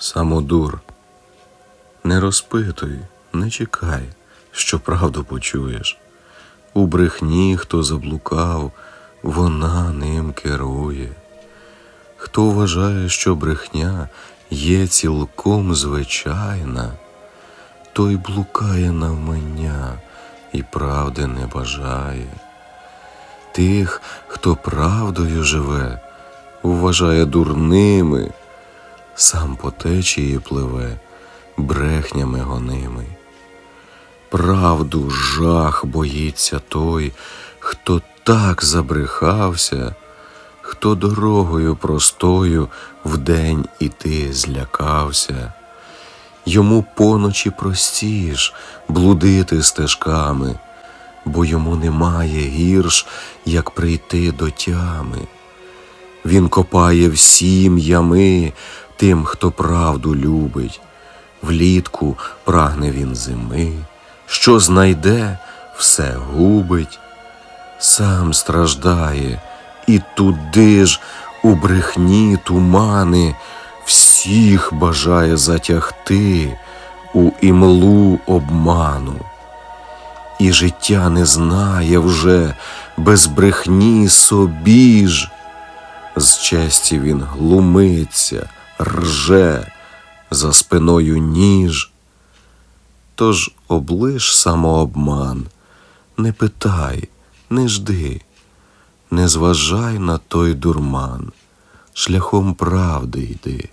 самодур. Не розпитуй, не чекай, що правду почуєш. У брехні, хто заблукав, вона ним керує. Хто вважає, що брехня є цілком звичайна, той блукає навмання і правди не бажає. Тих, хто правдою живе, вважає дурними, сам по течії пливе, брехнями гонимий. Правду жах боїться той, хто так забрехався, хто дорогою простою вдень іти злякався. Йому поночі простіш блудити стежками, бо йому немає гірш, як прийти до тями. Він копає всім ями тим, хто правду любить. Влітку прагне він зими, що знайде, все губить. Сам страждає, і туди ж у брехні тумани всіх бажає затягти у імлу обману. І життя не знає вже без брехні собі ж. З честі він глумиться, рже, за спиною ніж. Тож облиш самообман, не питай, не жди, не зважай на той дурман, шляхом правди йди.